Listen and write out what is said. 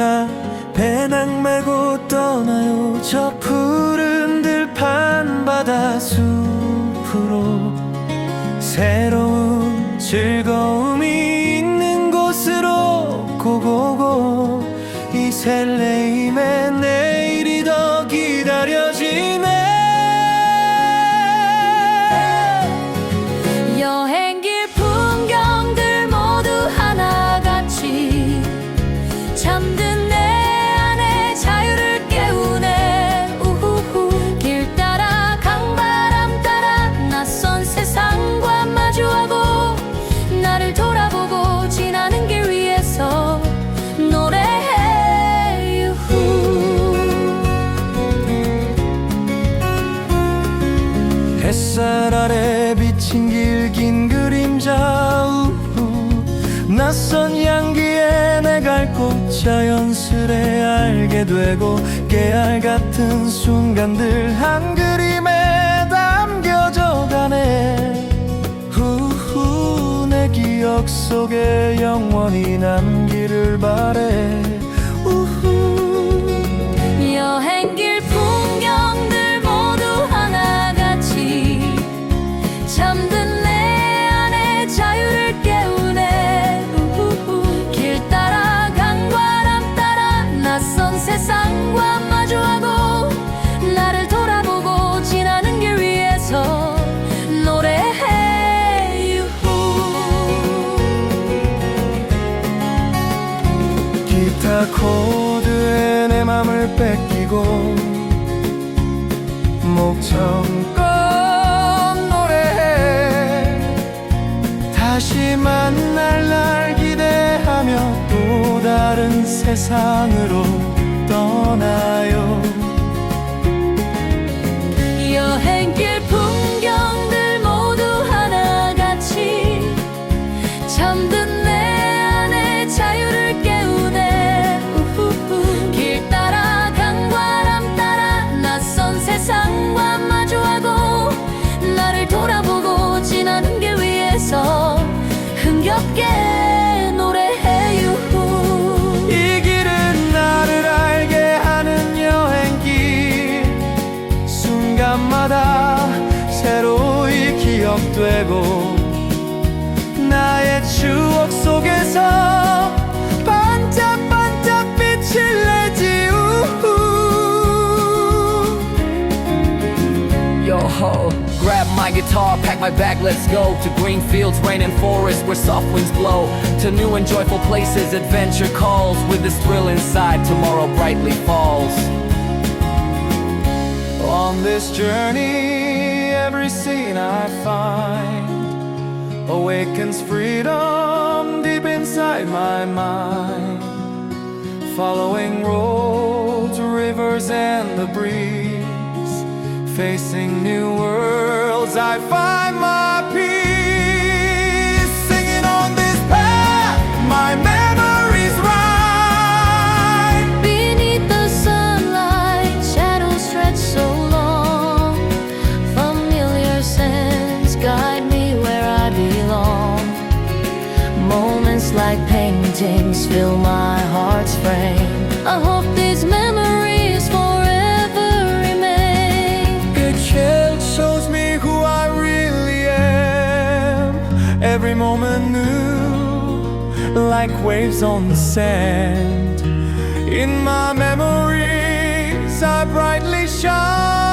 타 배낭 메고 떠나요. 저 푸른 들판 바다 숲으로 새로운 즐거움이 있는 곳으로 고고고 이 설레임에 내 낯선 향기에 내갈곳 자연스레 알게 되고 깨알 같은 순간들 한 그림에 담겨져 가네. 후후 내 기억 속에 영원히 남기를 바래 코드에 내 맘을 뺏기고 목청껏 노래해. 다시 만날 날 기대하며 또 다른 세상으로 떠나요 되고 나의 추억 속에서 반짝반짝 빛을 내지 우후 Yo ho, grab my guitar, pack my bag, let's go to green fields, rain and forests where soft winds blow. To new and joyful places, adventure calls. With this thrill inside, tomorrow brightly falls. On this journey, every scene I find awakens freedom deep inside my mind. Following roads, rivers, and the breeze, facing new worlds, I find my peace. Like paintings fill my heart's frame. I hope these memories forever remain. It shell shows me who I really am. Every moment new, like waves on the sand. In my memories, I brightly shine.